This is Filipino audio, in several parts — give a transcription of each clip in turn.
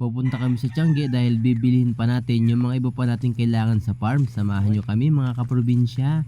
Pupunta kami sa Tiangge dahil bibilihin pa natin yung mga iba pa natin kailangan sa farm. Samahan nyo kami mga kaprobinsya.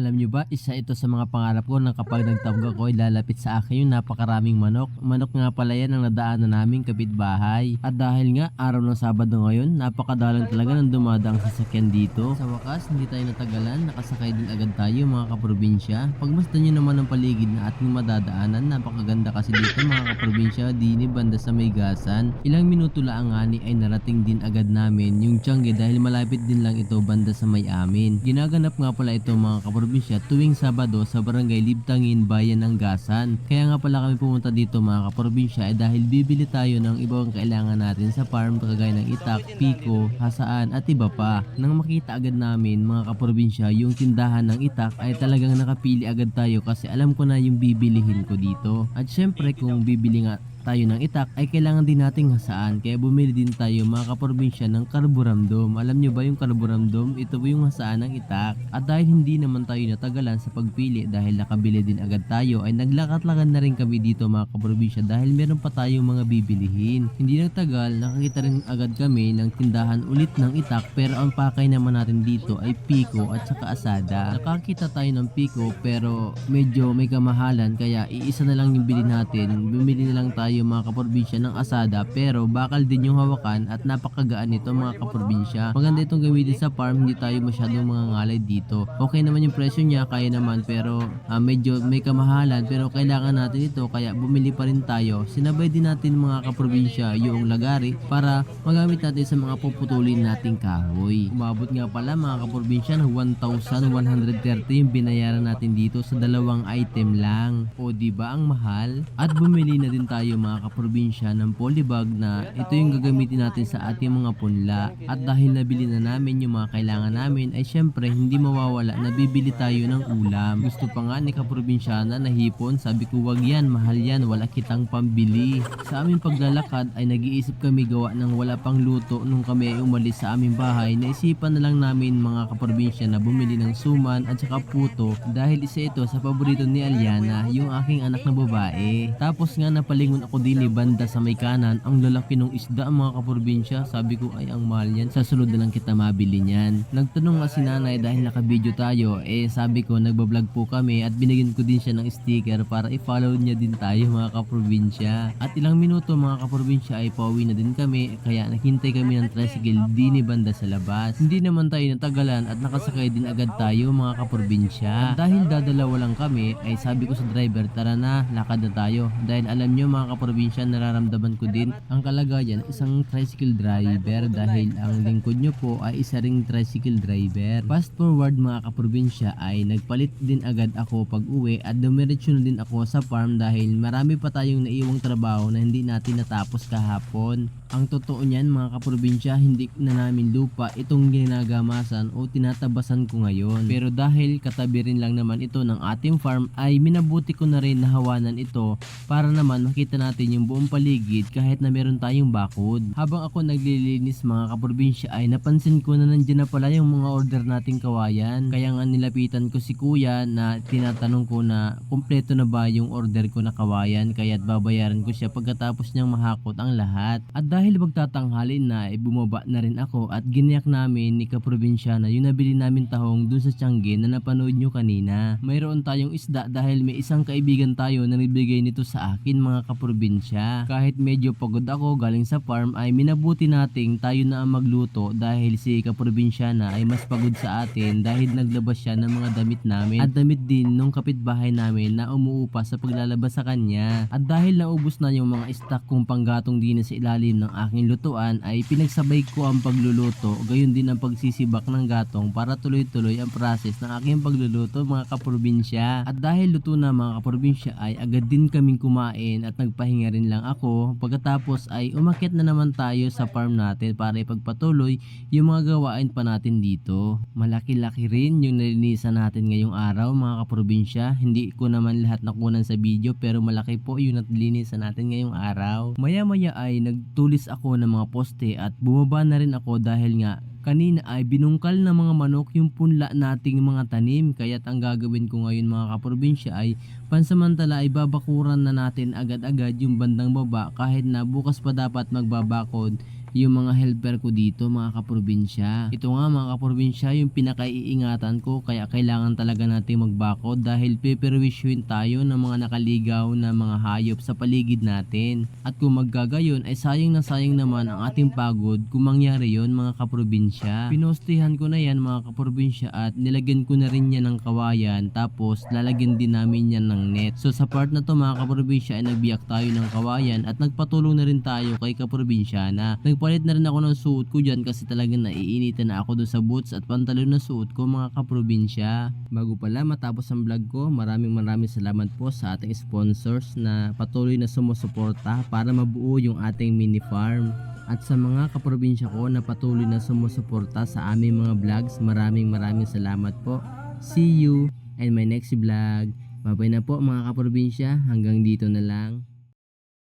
Alam nyo ba, isa ito sa mga pangarap ko na kapag nagtawag ako ay lalapit sa akin yung napakaraming manok. Manok nga pala yan ang nadaanan naming kapitbahay. At dahil nga araw ng Sabado ngayon, napakadalang talaga ng dumadaang sasakyan dito. Sa wakas, hindi tayo natagalan, nakasakay din agad tayo mga kaprobinsya. Pagmasdan nyo naman ang paligid na ating madadaanan, napakaganda kasi dito mga kaprobinsya, dini banda sa may gasan. Ilang minuto lang nga ni ay narating din agad namin yung Tiangge dahil malapit din lang ito banda sa may amin. Ginaganap nga pala ito mga kaprobinsya tuwing Sabado sa barangay Libtangin, Bayan ng Gasan. Kaya nga pala kami pumunta dito mga kaprobinsya ay dahil bibili tayo ng ibang kailangan natin sa farm kagaya ng itak, piko, hasaan at iba pa. Nang makita agad namin mga kaprobinsya yung tindahan ng itak ay talagang nakapili agad tayo kasi alam ko na yung bibilihin ko dito. At syempre kung bibili nga tayo ng itak ay kailangan din nating hasaan kaya bumili din tayo mga kaprobinsya ng karburamdom. Alam nyo ba yung karburamdom? Ito po yung hasaan ng itak. At dahil hindi naman tayo natagalan sa pagpili dahil nakabili din agad tayo ay naglakat-lakad na rin kami dito mga kaprobinsya dahil meron pa tayong mga bibilihin. Hindi nagtagal nakakita rin agad kami ng tindahan ulit ng itak pero ang pakay naman natin dito ay piko at saka asada. Nakakita tayo ng piko pero medyo may kamahalan kaya iisa na lang yung bili natin. Bumili na lang tayo mga kaprobinsya ng asada pero bakal din yung hawakan at napakagaan nito mga kaprobinsya. Maganda itong gamitin sa farm, hindi tayo masyadong mga ngalay dito. Okay naman yung presyo niya, kaya naman pero ah, medyo may kamahalan pero kailangan natin ito kaya bumili pa rin tayo. Sinabay din natin mga kaprobinsya yung lagari para magamit natin sa mga puputulin nating kahoy. Umabot nga pala mga kaprobinsya ng 1,130 yung binayaran natin dito sa dalawang item lang. O di ba ang mahal? At bumili na din tayo mga kaprobinsya ng polybag na ito yung gagamitin natin sa ating mga punla. At dahil nabili na namin yung mga kailangan namin ay syempre hindi mawawala na bibili tayo ng ulam. Gusto pa nga ni kaprobinsyana na hipon, sabi ko wag yan, mahal yan, wala kitang pambili. Sa aming paglalakad ay nag-iisip kami gawa ng wala pang luto nung kami ay umalis sa aming bahay. Naisipan na lang namin mga kaprobinsya na bumili ng suman at saka puto dahil isa ito sa paborito ni Aliana, yung aking anak na babae. Tapos nga napalingon ako din banda sa may kanan, ang lalaki ng isda mga kaprobinsya. Sabi ko ay ang mahal yan, sa sunod na lang kita mabili niyan. Nagtanong nga si nanay dahil nakabideo tayo, eh sabi ko nagbablog po kami at binigyan ko din siya ng sticker para i-follow niya din tayo mga kaprobinsya. At ilang minuto mga kaprobinsya ay pauwi na din kami kaya naghintay kami ng tricycle dini banda sa labas. Hindi naman tayo natagalan at nakasakay din agad tayo mga kaprobinsya. Dahil dadalawa lang kami ay sabi ko sa driver tara na lakad na tayo dahil alam nyo mga kaprobinsya nararamdaman ko din ang kalagayan ng isang tricycle driver dahil ang lingkod nyo po ay isa ring tricycle driver. Fast forward mga kaprobinsya ay nagpalit din agad ako pag uwi at dumiretso na din ako sa farm dahil marami pa tayong naiwang trabaho na hindi natin natapos kahapon. Ang totoo niyan mga kaprobinsya hindi na namin lupa itong ginagamasan o tinatabasan ko ngayon. Pero dahil katabi rin lang naman ito ng ating farm ay minabuti ko na rin nahawanan ito para naman makita natin yung buong paligid kahit na meron tayong bakod. Habang ako naglilinis mga kaprobinsya ay napansin ko na nandiyan na pala yung mga order nating kawayan. Kaya nga nilapitan ko si kuya na tinatanong ko na kumpleto na ba yung order ko na kawayan kaya't babayaran ko siya pagkatapos niyang mahakot ang lahat. At dahil magtatanghalin na ay bumaba na rin ako at giniyak namin ni kaprobinsya na yung nabili namin tahong dun sa Tiangge na napanood nyo kanina. Mayroon tayong isda dahil may isang kaibigan tayo na nagbigay nito sa akin mga kaprobinsya. Kahit medyo pagod ako galing sa farm ay minabuti nating tayo na ang magluto dahil si kaprobinsya na ay mas pagod sa atin dahil naglabas siya ng mga damit namin at damit din nung kapitbahay namin na umuupa sa paglalabas sa kanya. At dahil naubos na yung mga stock kong panggatong din sa ilalim ng aking lutuan ay pinagsabay ko ang pagluluto gayon din ang pagsisibak ng gatong para tuloy-tuloy ang process ng aking pagluluto mga kaprobinsya. At dahil luto na mga kaprobinsya ay agad din kaming kumain at nagpahinga rin lang ako. Pagkatapos ay umakyat na naman tayo sa farm natin para ipagpatuloy yung mga gawain pa natin dito. Malaki-laki rin yung nalinisan natin ngayong araw mga kaprobinsya. Hindi ko naman lahat nakunan sa video pero malaki po yung nalinisan natin ngayong araw. Maya-maya ay nagtulis ako ng mga poste at bumaba na rin ako dahil nga Kanina ay binungkal ng mga manok yung punla nating mga tanim. Kaya't ang gagawin ko ngayon mga kaprobinsya ay pansamantala ay babakuran na natin agad-agad yung bandang baba kahit na bukas pa dapat magbabakod yung mga helper ko dito mga kaprobinsya. Ito nga mga kaprobinsya yung pinakaiingatan ko kaya kailangan talaga natin magbakod dahil peperwisyon tayo ng mga nakaligaw na mga hayop sa paligid natin. At kung maggagayon ay sayang na sayang naman ang ating pagod kung mangyari yon mga kaprobinsya. Pinostihan ko na yan mga kaprobinsya at nilagyan ko na rin yan ng kawayan tapos lalagyan din namin yan ng net. So sa part na to mga kaprobinsya ay nagbiyak tayo ng kawayan at nagpatulong na rin tayo kay kaprobinsya na nagpalit na rin ako ng suot ko dyan kasi talagang naiinitan na ako doon sa boots at pantalon na suot ko mga kaprobinsya. Bago pala matapos ang vlog ko, maraming maraming salamat po sa ating sponsors na patuloy na sumusuporta para mabuo yung ating mini farm. At sa mga kaprobinsya ko na patuloy na sumusuporta sa aming mga vlogs, maraming maraming salamat po. See you in my next vlog. Babay na po mga kaprobinsya, hanggang dito na lang.